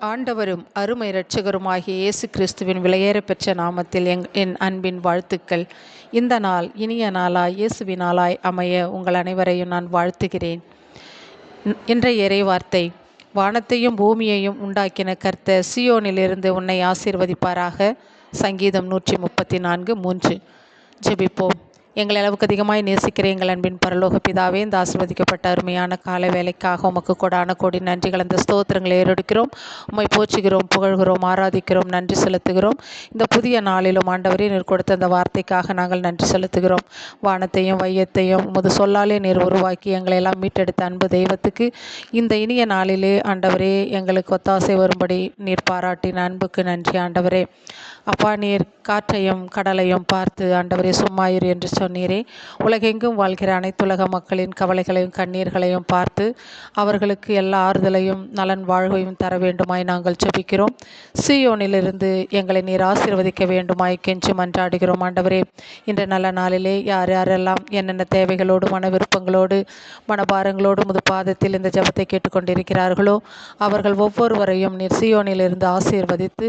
ஆண்டவரும் அருமை இரட்சகருமாகிய இயேசு கிறிஸ்துவின் விலையேற பெற்ற நாமத்தில் எங் என் அன்பின் வாழ்த்துக்கள். இந்த நாள் இனிய நாளாய் இயேசுவினாளாய் அமைய உங்கள் அனைவரையும் நான் வாழ்த்துகிறேன். இன்றைய இறைவார்த்தை வானத்தையும் பூமியையும் உண்டாக்கின கர்த்தர் சியோனிலிருந்து உன்னை ஆசீர்வதிப்பாராக. சங்கீதம் நூற்றி முப்பத்தி நான்கு மூன்று. ஜெபிப்போம். எங்களை அளவுக்கு அதிகமாய் நேசிக்கிற எங்கள் அன்பின் பரலோக பிதாவே இந்த ஆசிர்வதிக்கப்பட்ட அருமையான கால வேலைக்காக உமக்கு கொடான கோடி நன்றி அந்த ஸ்தோத்திரங்களை ஏறெடுக்கிறோம். உம்மை போற்றுகிறோம் புகழ்கிறோம் ஆராதிக்கிறோம் நன்றி செலுத்துகிறோம். இந்த புதிய நாளிலும் ஆண்டவரே நீர் கொடுத்த அந்த வார்த்தைக்காக நாங்கள் நன்றி செலுத்துகிறோம். வானத்தையும் வையத்தையும் உமது சொல்லாலே நீர் உருவாக்கி எங்களை எல்லாம் மீட்டெடுத்த அன்பு தெய்வத்துக்கு இந்த இனிய நாளிலே ஆண்டவரே எங்களுக்கு ஒத்தாசை வரும்படி நீர் பாராட்டின அன்புக்கு நன்றி ஆண்டவரே. அப்பா நீர் காற்றையும் கடலையும் பார்த்து ஆண்டவரே சும்மாயிரு என்று சொன்னீரே. உலகெங்கும் வாழ்கிற அனைத்துலக மக்களின் கவலைகளையும் கண்ணீர்களையும் பார்த்து அவர்களுக்கு எல்லா ஆறுதலையும் நலன் வாழ்வையும் தர வேண்டுமாய் நாங்கள் செபிக்கிறோம் சியோனிலிருந்து எங்களை நீர் ஆசீர்வதிக்க வேண்டுமாய் கெஞ்சி மன்றாடுகிறோம் ஆண்டவரே இன்ற நல்ல நாளிலே யார் யாரெல்லாம் என்னென்ன தேவைகளோடு மன விருப்பங்களோடு மனபாரங்களோடு முது பாதத்தில் இந்த ஜெபத்தை கேட்டுக்கொண்டிருக்கிறார்களோ அவர்கள் ஒவ்வொருவரையும் நீர் சியோனிலிருந்து ஆசீர்வதித்து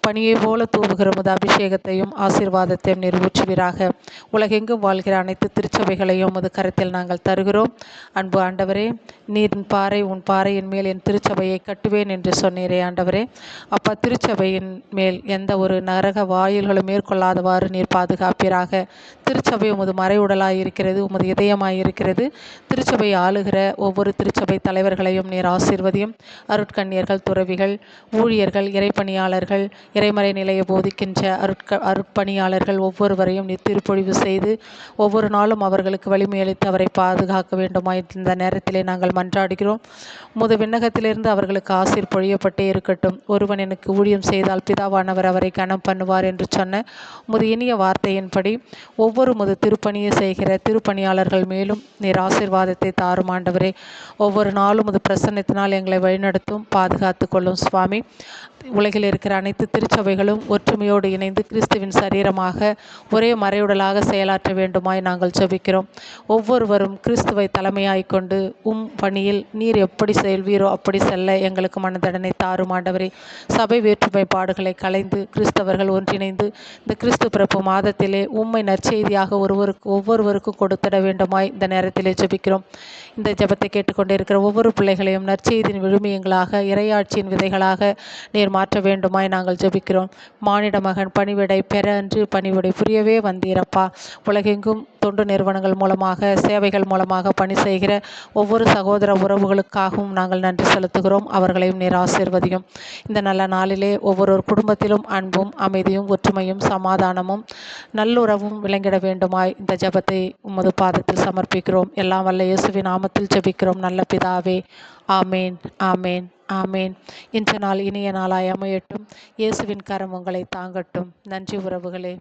பணியை போல தூவுகிற முத அபிஷேகத்தையும் ஆசீர்வாதத்தையும் நிறைவேற்றுவீராக உலகெங்கும் வாழ்கிற அனைத்து திருச்சபைகளையும் உமது கருத்தில் நாங்கள் தருகிறோம். அன்பு ஆண்டவரே நீர் பாறை உன் பாறையின் மேல் என் திருச்சபையை கட்டுவேன் என்று சொன்னீரே ஆண்டவரே. அப்பா திருச்சபையின் மேல் எந்த ஒரு நரக வாயில்களும் மேற்கொள்ளாதவாறு நீர் பாதுகாப்பீராக. திருச்சபை உமது மறைவுடலாய் இருக்கிறது உமது இதயமாய் இருக்கிறது திருச்சபை ஆளுகிற ஒவ்வொரு திருச்சபை தலைவர்களையும் நீர் ஆசீர்வதியும். அருட்கண்ணியர்கள் துறவிகள் ஊழியர்கள் இறைப்பணியாளர்கள் இறைமறை நிலையை போதிக்கின்ற அருட்க அருட்பணியாளர்கள் ஒவ்வொருவரையும் நீர் திருப்பொழிவு செய்து ஒவ்வொரு நாளும் அவர்களுக்கு வலிமையளித்து அவரை பாதுகாக்க வேண்டுமாய் இந்த நேரத்திலே நாங்கள் மன்றாடுகிறோம். முது விண்ணகத்திலிருந்து அவர்களுக்கு ஆசீர் பொழியப்பட்டே இருக்கட்டும். ஒருவன் எனக்கு ஊழியம் செய்தால் பிதாவானவர் அவரை கனம் பண்ணுவார் என்று சொன்ன முது இனிய வார்த்தையின்படி ஒவ்வொரு முது திருப்பணியை செய்கிற திருப்பணியாளர்கள் மேலும் நீர் ஆசீர்வாதத்தை தாரும் ஆண்டவரே. ஒவ்வொரு நாளும் முது பிரசன்னத்தினால் எங்களை வழிநடத்தும் பாதுகாத்து கொள்ளும் சுவாமி. உலகில் இருக்கிற அனைத்து திருச்சபைகளும் ஒற்றுமையோடு இணைந்து கிறிஸ்துவின் சரீரமாக ஒரே மறையுடலாக செயலாற்ற வேண்டுமாய் நாங்கள் ஜெபிக்கிறோம். ஒவ்வொருவரும் கிறிஸ்துவை தலைமையாய் கொண்டு உம் பணியில் நீர் எப்படி செல்வீரோ அப்படி செல்ல எங்களுக்கு மனதடனை தாரும் ஆண்டவரே. சபை வேற்றுமைப்பாடுகளை கலைந்து கிறிஸ்தவர்கள் ஒன்றிணைந்து இந்த கிறிஸ்து பிறப்பு மாதத்திலே உம்மை நற்செய்தியாக ஒருவருக்கு ஒவ்வொருவருக்கும் கொடுத்திட வேண்டுமாய் இந்த நேரத்திலே ஜெபிக்கிறோம். இந்த ஜெபத்தை கேட்டுக்கொண்டே இருக்கிற ஒவ்வொரு பிள்ளைகளையும் நற்செய்தியின் விழுமியங்களாக இறையாட்சியின் விதைகளாக நீர் மாற்ற வேண்டுமாய் நாங்கள் ஜெபிக்கிறோம். மானிட மகன் பணிவிடை பெற அன்று பணிவிடை புரியவே வந்தீரப்பா. உலகெங்கும் தொண்டு நிறுவனங்கள் மூலமாக சேவைகள் மூலமாக பணி செய்கிற ஒவ்வொரு சகோதர உறவுகளுக்காகவும் நாங்கள் நன்றி செலுத்துகிறோம். அவர்களையும் நீர் ஆசீர்வதியும். இந்த நல்ல நாளிலே ஒவ்வொரு குடும்பத்திலும் அன்பும் அமைதியும் ஒற்றுமையும் சமாதானமும் நல்லுறவும் விளங்கிட வேண்டுமாய் இந்த ஜெபத்தை உமது பாதத்தில் சமர்ப்பிக்கிறோம். எல்லாம் வல்ல இயேசுவின் நாமத்தில் ஜெபிக்கிறோம். நல்ல பிதாவே ஆமேன் ஆமேன். ஆமேன். இன்று நாள் இனிய நாளாய் அமையட்டும். இயேசுவின் கரம் உங்களை தாங்கட்டும். நன்றி உறவுகளே.